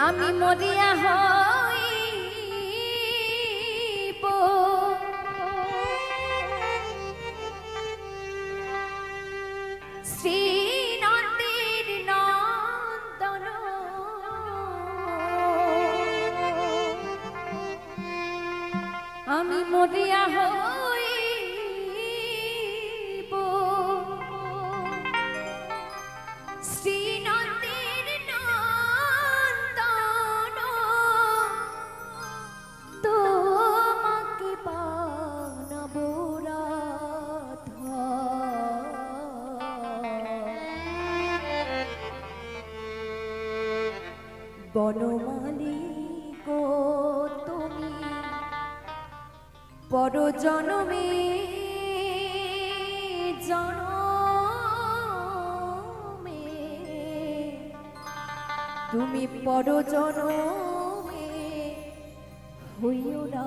আমি মরিয়া হই শ্রী আমি মরিয়া বনমালী গো তুমি পরজনমে জনমে। তুমি পরজনমে হইও না।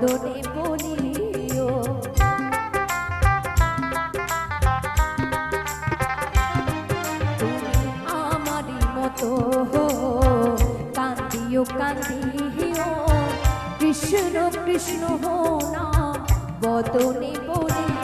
বদনে বলিও। তুমি আমারই মতো কান্দিও কান্দিও। কৃষ্ণ কৃষ্ণ হো না বদনে বলিও।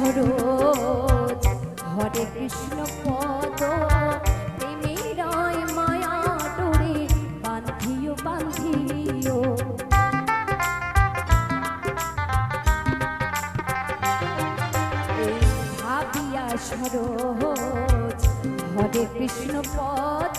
সরোজ হরে কৃষ্ণ পদ প্রেমেরায় মায়া ভাবিয়া সরোজ হরে কৃষ্ণ পদ